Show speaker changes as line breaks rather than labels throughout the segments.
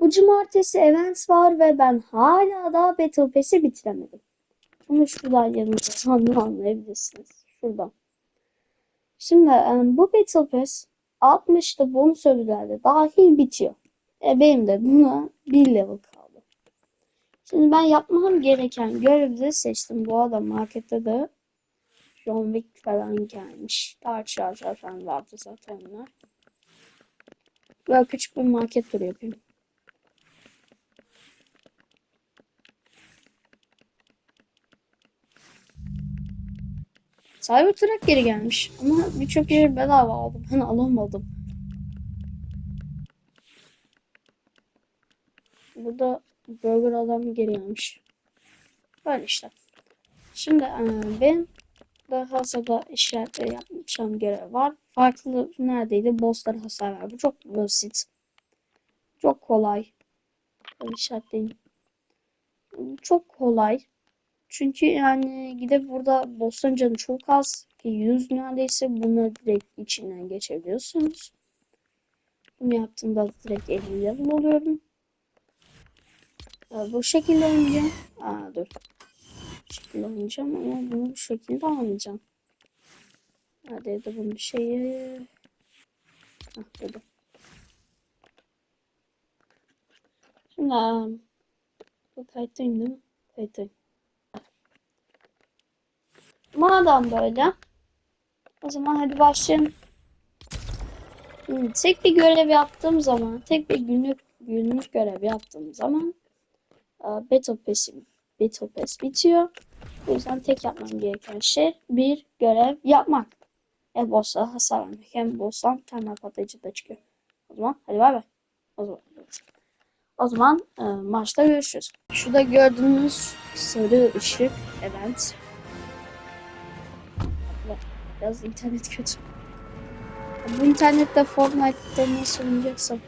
Bu cumartesi events var ve ben hala daha Battle Pass'i bitiremedim. Bunu şuradan yanımda anlayabilirsiniz. Şuradan. Şimdi bu Battle Pass 60'ta bonus ödüllerde dahil bitiyor. E benim de buna bir level kaldı. Şimdi ben yapmam gereken görevleri seçtim. Bu arada markette de John Wick falan gelmiş. Daha Charger falan vardı zaten onlar. Böyle küçük bir market turu yapayım. Cybertruck geri gelmiş. Ama birçok yeri bedava aldım. Ben alamadım. Burada burger adam geri gelmiş. Böyle işte. Şimdi e, ben daha fazla işaretleri yapmışım görev var. Farklı neredeydi? Bosslara hasar ver. Bu çok basit. Çok kolay. İşaretleyin. Çok kolay. Çünkü yani gidip burada boss'un canı çok az ki 100 neredeyse bunu direkt içinden geçebiliyorsunuz. Bunu yaptığımda direkt 50 level oluyorum. Ee, bu şekilde oynayacağım. Aa dur. Bu şekilde oynayacağım ama bunu bu şekilde almayacağım. Neredeydi bunun şeyi? Hah burada. Şimdi bu kayıttayım değil mi? Kayıttayım. Madem böyle. O zaman hadi başlayalım. Hmm, tek bir görev yaptığım zaman, tek bir günlük günlük görev yaptığım zaman e, Battle Pass'im Battle Pass bitiyor. O yüzden tek yapmam gereken şey bir görev yapmak. Hem boss'a hasar vermek hem boss'tan termal patlayıcı da çıkıyor. O zaman hadi bay bay. O zaman, o zaman e, maçta görüşürüz. Şurada gördüğünüz sarı ışık event Biraz internet kötü. Bu internette Fortnite'da nasıl oynayacaksam.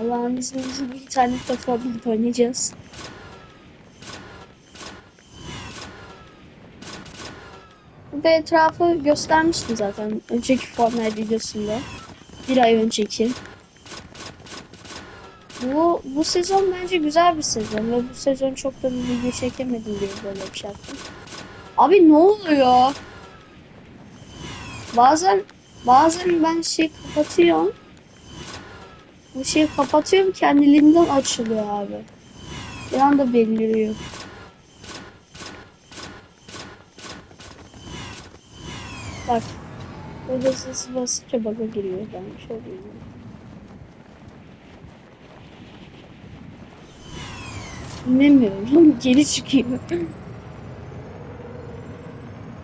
Allah'ın izniyle bir internette Fortnite oynayacağız. Burada etrafı göstermiştim zaten önceki Fortnite videosunda. Bir ay önceki. Bu bu sezon bence güzel bir sezon ve bu sezon çok da bir video çekemedim diye böyle bir şey yaptım. Abi ne oluyor? Bazen bazen ben şey kapatıyorum. Bu şeyi kapatıyorum kendiliğinden açılıyor abi. Bir anda beliriyor. Bak. Böyle sesi basınca bug'a giriyor. Ben bir şey Dinlemiyorum. Geri çıkıyor.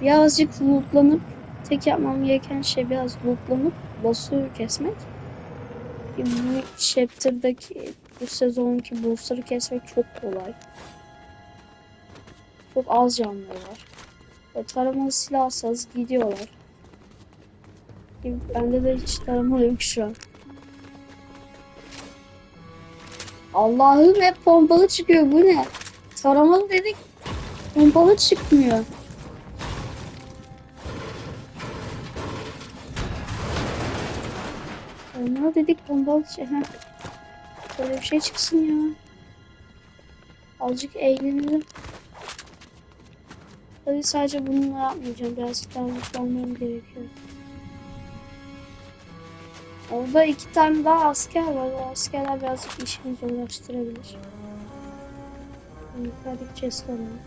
Birazcık lootlanıp tek yapmam gereken şey biraz lootlanıp boss'u kesmek. Bu chapter'daki bu sezonki boss'ları kesmek çok kolay. Çok az canları var. Ve taramalı silahsız gidiyorlar. Bende de hiç tarama yok şu an. Allah'ım hep pompalı çıkıyor. Bu ne? Taramalı dedik. Pompalı çıkmıyor. Taramalı dedik pompalı şey. Böyle bir şey çıksın ya. Azıcık eğlenelim. Tabii sadece bununla yapmayacağım. Birazcık daha mutlu gerekiyor. Orada iki tane daha asker var. O askerler birazcık işimi zorlaştırabilir. Yukarıdaki chest alalım.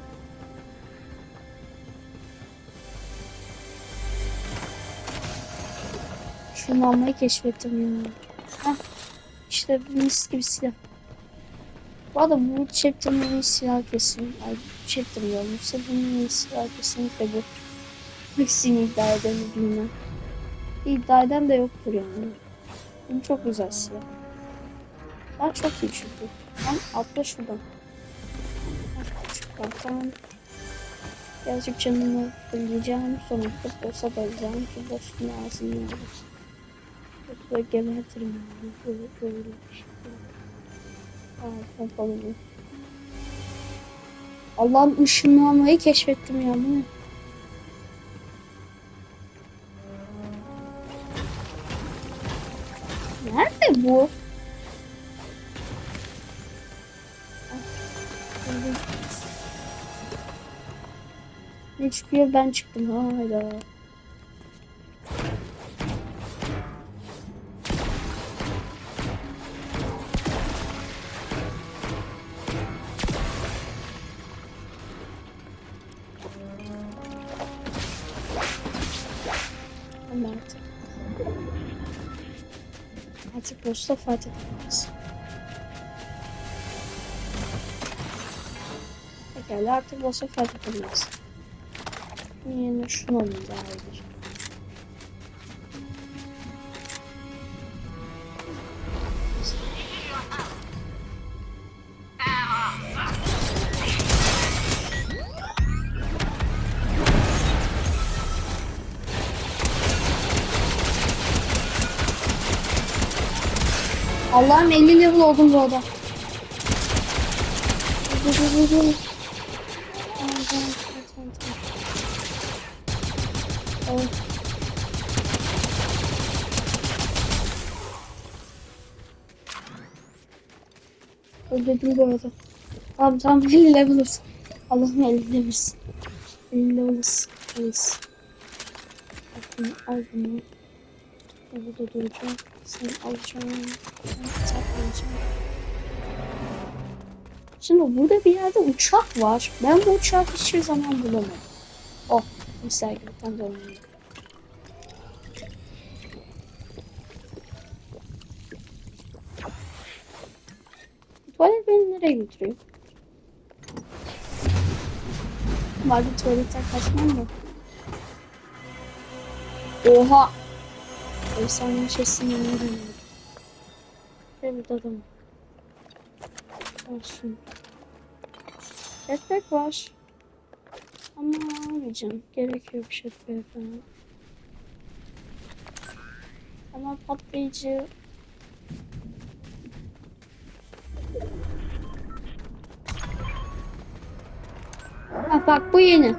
Şunu almayı keşfettim ya. Heh. İşte mis gibi silah. Bu arada bu chapter'ın silah kesin. Ay bu chapter olmuşsa bunun en iyi silah kesinlikle bu. Hepsini iddia bilmem. İddia eden de yoktur yani. Bu çok güzel silah. Ben çok iyi çünkü. Ben atla şuradan. Şuradan tamam. Birazcık canımı fırlayacağım. Sonra olsa dalacağım ki boşluğun ağzını alır. Yoksa gebertirim. Böyle böyle bir şey. Aa pompalı bu. Allah'ım ışınlanmayı keşfettim ya bu ne? Bu. Ne çıkıyor ben çıktım hayda. Boşta fark etmez. Pekala artık boşta fark etmez. Yine şunu alın daha iyidir. Allah'ım 50 level oldum bu arada. Evet. Öldürdüm bu arada. Tamam tamam 50 level'ız. Allah'ım 50 level'ız. 50 level'ız. Level'ız. Al bunu al bunu. Ben burada duracağım. Sen alacağım. Sen saklayacağım. Şimdi burada bir yerde uçak var. Ben bu uçağı hiçbir zaman bulamadım. Oh, onun gibi. Tuvalet beni nereye götürüyor? Bari tuvaletten kaçmam mı? Oha! Efsane şeysin yanına dönüyorum. Ve burada da mı? Olsun. Jetpack var. Ama almayacağım. Gerek yok jetpack falan. Ama patlayıcı Ha bak bu yeni.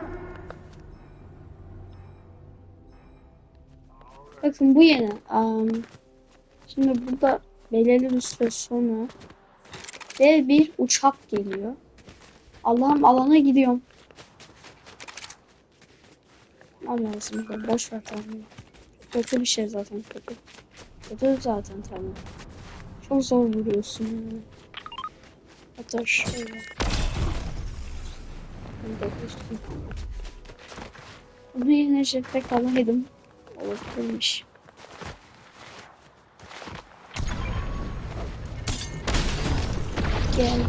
Bakın bu yeni. Am, şimdi burada belirli bir süre sonra ve bir uçak geliyor. Allah'ım alana gidiyorum. Al lazım da boş ver tamam. Kötü bir şey zaten kötü. Kötü zaten tamam. Çok zor vuruyorsun yani. Hatta şöyle. Bunu yine jetpack alaydım. Olabilirmiş. Geldi.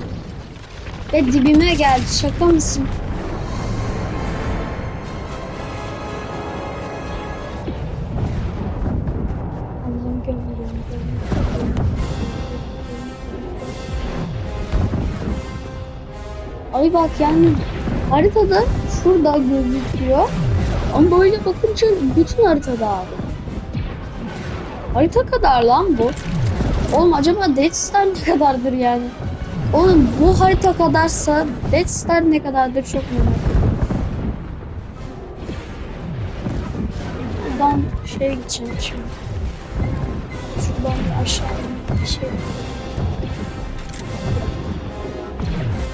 Ve dibime geldi. Şaka mısın? Ay bak yani haritada şurada gözüküyor. Ama böyle bakınca bütün haritada abi. Harita kadar lan bu. Oğlum acaba Death Star ne kadardır yani? Oğlum bu harita kadarsa Death Star ne kadardır çok merak ediyorum. Buradan şeye gideceğim şimdi. Şuradan bir aşağı bir şey.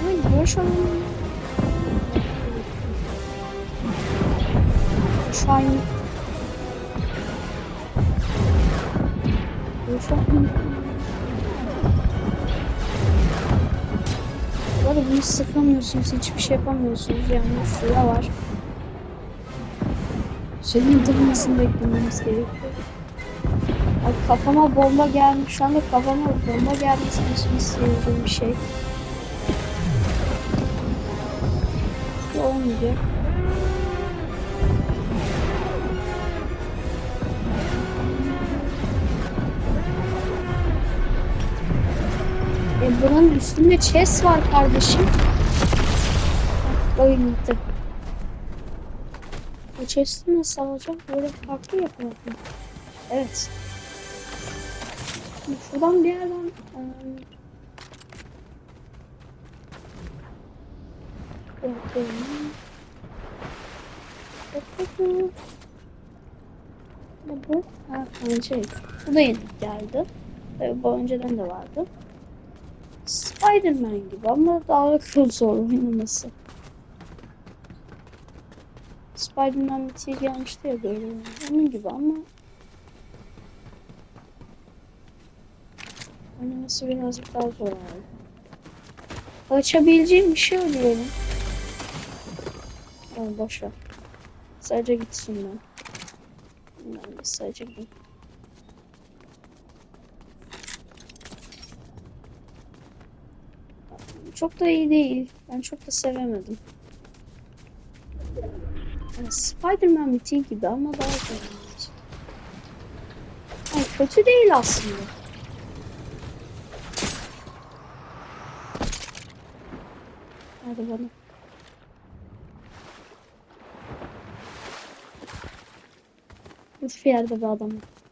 Ay boş alan. Şu an alan. Bu arada bunu sıkamıyorsunuz, hiçbir şey yapamıyorsunuz. Yani şurada var. Senin durmasını beklememiz gerekiyor. Ay kafama bomba gelmiş. Şu anda kafama bomba gelmesini için istediğim bir şey. Olmayacak. Buranın üstünde chest var kardeşim. Oyun gitti. Bu chest'i nasıl alacağım? Böyle farklı yapmak mı? Evet. Şimdi şuradan bir yerden. Ne bu? Ha, şey. Bu da yeni geldi. Tabii bu önceden de vardı. Spider-Man gibi ama daha zor oynaması. Spider-Man bir şey gelmişti ya böyle. Onun gibi ama oynaması birazcık daha zor abi. Açabileceğim bir şey arıyorum. Ama boş ver. Sadece gitsin ben. Ben de sadece gideyim. Çok da iyi değil. Ben çok da sevemedim. Yani Spider-Man mitiği gibi ama daha zor. Yani kötü değil aslında. Hadi bana. Hiçbir yerde bir adam yok.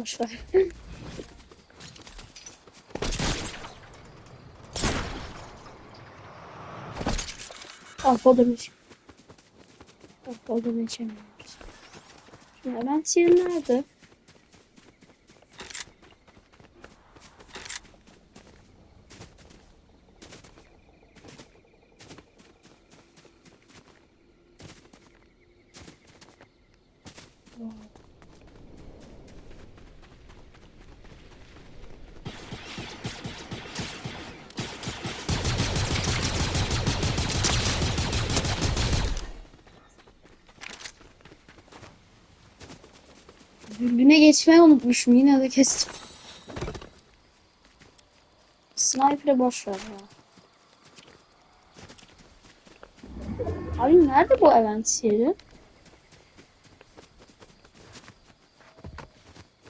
Boş ver. İçin. Ah kodum için. Şimdi hemen sil nerede? Wow. Dürbüne geçmeyi unutmuşum. Yine de kestim. Sniper'e boş ver ya. Abi nerede bu event yeri?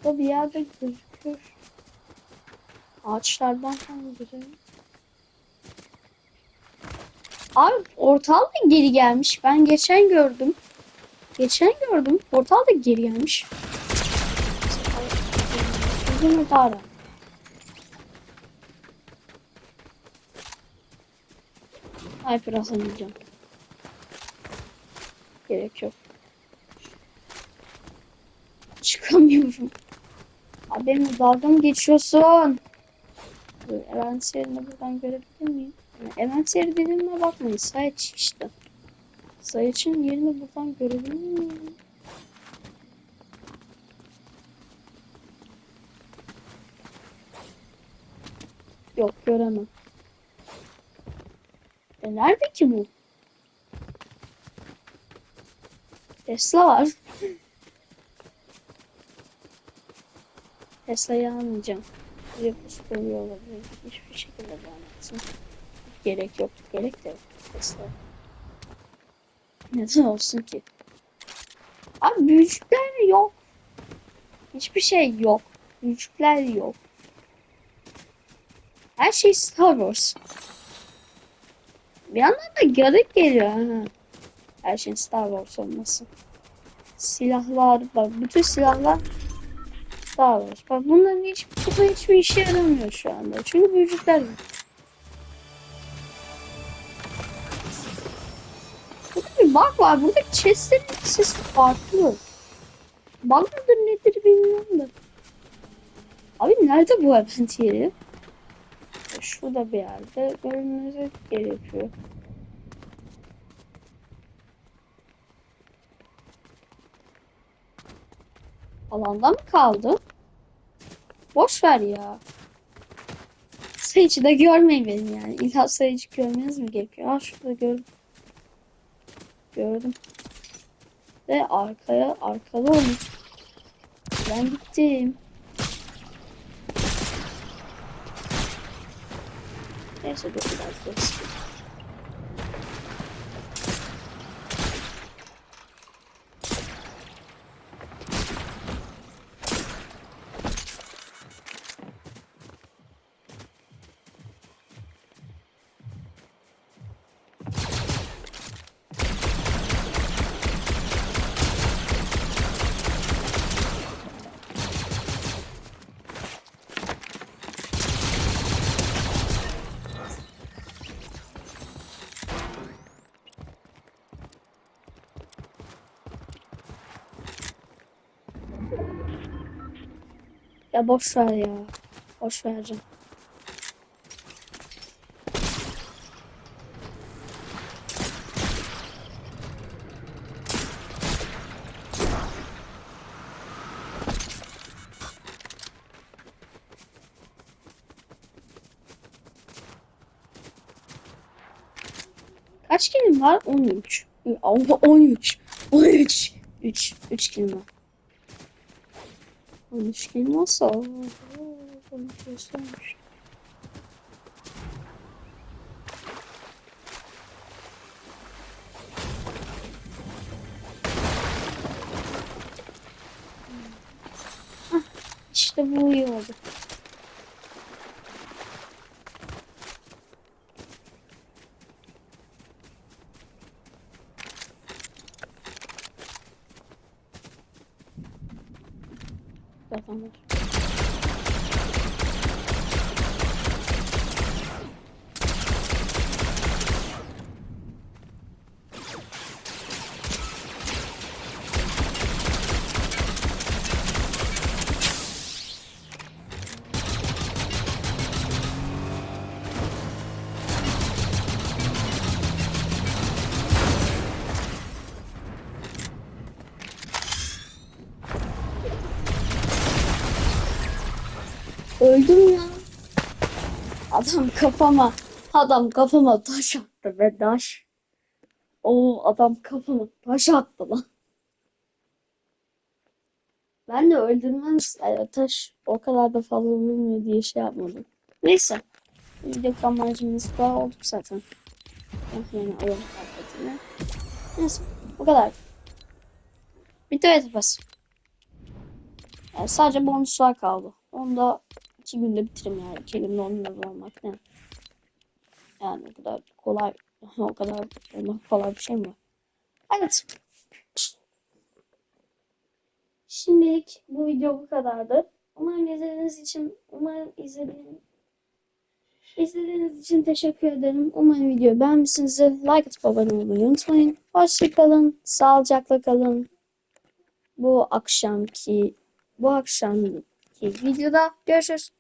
O bir yerde gözüküyor. Ağaçlardan falan gözüküyor. Abi portal da geri gelmiş. Ben geçen gördüm. Geçen gördüm. Portal da geri gelmiş. Uzun Dara. Hyper atamayacağım. Gerek yok. Çıkamıyorum. Abi benimle dalga mı geçiyorsun? Event serini buradan görebilir miyim? Yani event seri dediğime bakmayın. Sayıç işte. Sayıç'ın yerini buradan görebilir miyim? Yok göremem. E nerede ki bu? Tesla var. Tesla'yı almayacağım. Bir psikoloji olabilir. Hiçbir şekilde beğenmezsin. Gerek yok. Gerek de yok. Tesla. Neden olsun ki? Abi büyücükler yok. Hiçbir şey yok. Büyücükler yok. Her şey Star Wars. Bir yandan da garip geliyor ha. Her şeyin Star Wars olması. Silahlar bak bütün silahlar Star Wars. Bak bunların hiç bu hiçbir işe yaramıyor şu anda. Çünkü büyücükler yok. Burada bir bug var. Burada chestlerin sesi farklı. Bug mıdır nedir bilmiyorum da. Abi nerede bu event yeri? Şurada bir yerde görünmesi gerekiyor. Alanda mı kaldı? Boş ver ya. Sayıcı da görmeyin benim yani. İlla sayıcı görmeniz mi gerekiyor? Ha şurada gördüm. Gördüm. Ve arkaya arkada onu. Ben gittim. Neyse dur biraz Ya boş ver ya. Boş vereceğim. Kaç kilim var? 13. Ama 13. 13. 3. 3 kilim var. 13 kilim olsa. oo, 13 olsaymış. Hah, İşte bu iyi oldu. Zaten Öldüm ya. Adam kafama, adam kafama taş attı be taş. O adam kafama taş attı lan. Ben de öldürmez yani taş o kadar da fazla vurmuyor diye şey yapmadım. Neyse. Video amacımız bu olduk zaten. Yani oyun muhabbetine. Neyse bu kadar. Video etmez. Yani sadece bonuslar kaldı. Onu da iki günde bitiririm yani. İki günde on lira olmak ne? Yani o kadar kolay, o kadar olmak kolay bir şey mi? Evet. Şimdilik bu video bu kadardı. Umarım izlediğiniz için, umarım izlediğiniz İzlediğiniz için teşekkür ederim. Umarım videoyu beğenmişsinizdir. Like atıp abone olmayı unutmayın. Hoşçakalın. Sağlıcakla kalın. Bu akşamki bu akşamki videoda görüşürüz.